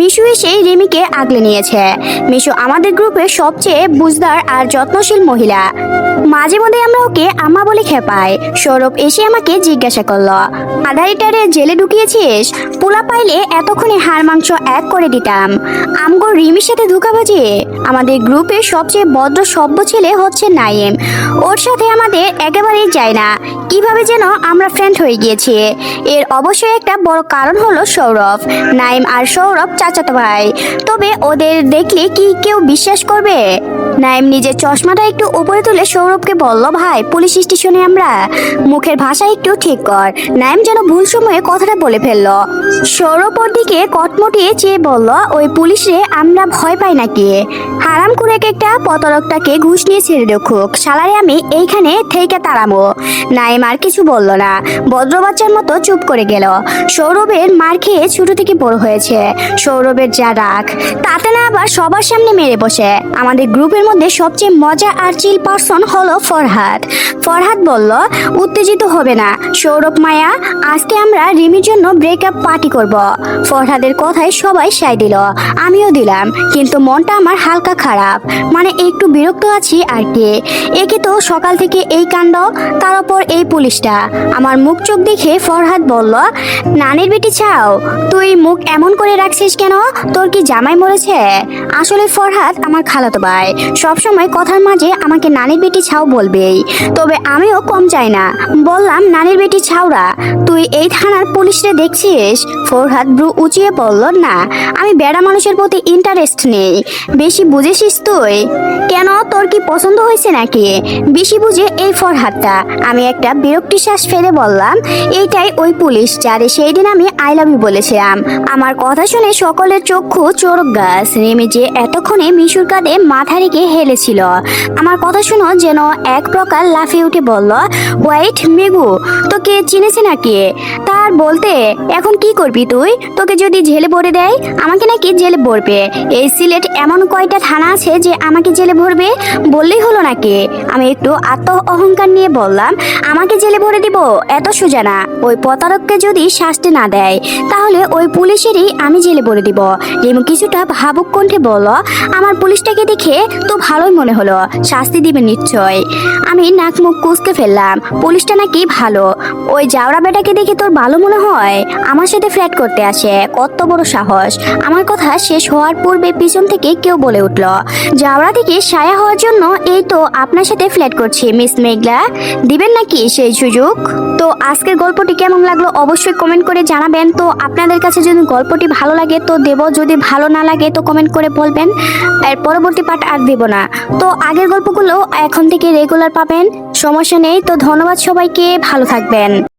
মিশু এসে রিমিকে আগলে নিয়েছে। মিশু আমাদের গ্রুপের সবচেয়ে বুঝদার আর যত্নশীল মহিলা। মাঝে মধ্যে আমরা ওকে আম্মা বলে খেপাই সৌরভ এসে আমাকে জিজ্ঞাসা করল আধারিটারে জেলে ঢুকিয়েছিস? পোলা পাইলে এতক্ষণে হাড় মাংস এক করে দিতাম। আমগো রিমির সাথে ধোকাবাজি? আমাদের গ্রুপের সবচেয়ে ভদ্র সভ্য ছেলে হচ্ছে নাইম ওর সাথে আমাদের একেবারেই যায় না। কীভাবে যেন আমরা ফ্রেন্ড হয়ে গিয়েছি। এর অবশ্যই একটা বড় কারণ হলো সৌরভ। নাইম আর সৌরভ চাচাতো ভাই। তবে ওদের দেখলে কি কেউ বিশ্বাস করবে? নাইম নিজের চশমাটা একটু উপরে তুলে সৌরভকে বলল, ভাই, পুলিশ স্টেশনে আমরা। মুখের ভাষা একটু ঠিক কর। নাইম যেন ভুল সময়ে কথাটা বলে ফেলল। সৌরভ ওর দিকে কটমটিয়ে চেয়ে বলল, ওই পুলিশে আমরা ভয় পাই নাকি? হারাম করে একটা পতরকটাকে ঘুষ নিয়ে ছেড়ে দেখুক সালারে আমি এইখানে থেকে তাড়ামো। নাইম আর কিছু বলল না। ভদ্র বাচ্চার মতো চুপ করে গেল। সৌরভের মার খেয়ে ছোট থেকে বড় হয়েছে। সৌরভের যা রাগ। তাতে না আবার সবার সামনে মেরে বসে। আমাদের গ্রুপের মধ্যে সবচেয়ে মজা আর চিল পার্সন হলো ফরহাদ। ফরহাদ বলল, উত্তেজিত হবে না। সৌরভ মায়া, আজকে আমরা রিমির জন্য ব্রেকআপ পার্টি করব। ফরহাদের কথায় সবাই সাই দিল। আমিও দিলাম। কিন্তু মনটা আমার হালকা খারাপ। মানে একটু বিরক্ত আছি আর কি। একে তো সকাল থেকে এই কাণ্ড, তার উপর এই পুলিশটা। আমার মুখ চোখ দেখে ফরহাদ বলল, নানির বেটি চাও? তুই মুখ এমন করে রাখছিস কেন? তোর কি জামাই মরেছে? আসলে ফরহাদ আমার খালাতো ভাই। সবসময় কথার মাঝে আমাকে নানির বেটি ছাও বলবেই। তবে আমিও কম চাই না। বললাম, নানির বেটি ছাওরা তুই এই থানার পুলিশরে দেখছিস? ফরহাদ ব্রু উঁচিয়ে বলল, না, আমি বেড়া মানুষের প্রতি ইন্টারেস্ট নেই। বেশি বুঝেছিস তুই? কেন? তোর কি পছন্দ হয়েছে নাকি? বেশি বুঝে এই ফরহাদটা। আমি একটা বিরক্তি শ্বাস ফেলে বললাম, এইটাই ওই পুলিশ যারে সেই দিন আমি আই লাভ ইউ বলেছিলাম। আমার কথা শুনে সকলের চক্ষু চোরক গাছ। নেমে যে এতক্ষণে মিশুর কাঁধে মাথা রেখে হেলেছিল। আমার কথা শুনো যেন এক প্রকার লাফিয়ে উঠে বলল হোয়াইট মেগু তোকে চিনেছে নাকি? তার বলতে, এখন কি করবি তুই? তোকে যদি জেলে ভরে দেয়, আমাকে নাকি জেলে ভরবে। এই সিলেট এমন কয়টা থানা আছে যে আমাকে জেলে ভরবে? বললেই হলো নাকি? আমি একটু আত্ম অহংকার নিয়ে বললাম, আমাকে জেলে ভরে দিব, এত সোজা না। ওই প্রতারককে যদি শাস্তি না দেয়, তাহলে ওই পুলিশেরই আমি জেলে ভরে দিব। রিমু, কিছুটা ভাবুক কণ্ঠে বলল, আমার পুলিশটাকে দেখে তো ভালোই মনে হলো। শাস্তি দিবে নিশ্চয়। আমি নাক মুখ কুচকে ফেললাম। পুলিশটা নাকি ভালো। ওই জাওরা বেটাকে দেখে তোর ভালো মনে হয় আমার সাথে ফ্ল্যাট করতে আসে। কত বড় সাহস। আমার কথা শেষ হওয়ার পূর্বে পিছন থেকে কেউ বলে উঠল, জাওরা থেকে সায়া হওয়ার জন্য এই তো আপনার সাথে ফ্ল্যাট করছি, মিস মেঘলা। দিবেন নাকি সেই সুযোগ? তো আজকের গল্পটি কেমন লাগল অবশ্যই কমেন্ট করে জানাবেন। তো আপনাদের কাছে যদি গল্পটি ভালো লাগে, তো দেব। যদি ভালো না লাগে, তো কমেন্ট করে বলবেন। এর পরবর্তী পার্ট আর দেব না। তো আগের গল্পগুলো এখন থেকে রেগুলার পাবেন। সমস্যা নেই। তো ধন্যবাদ সবাইকে। ভালো থাকবেন।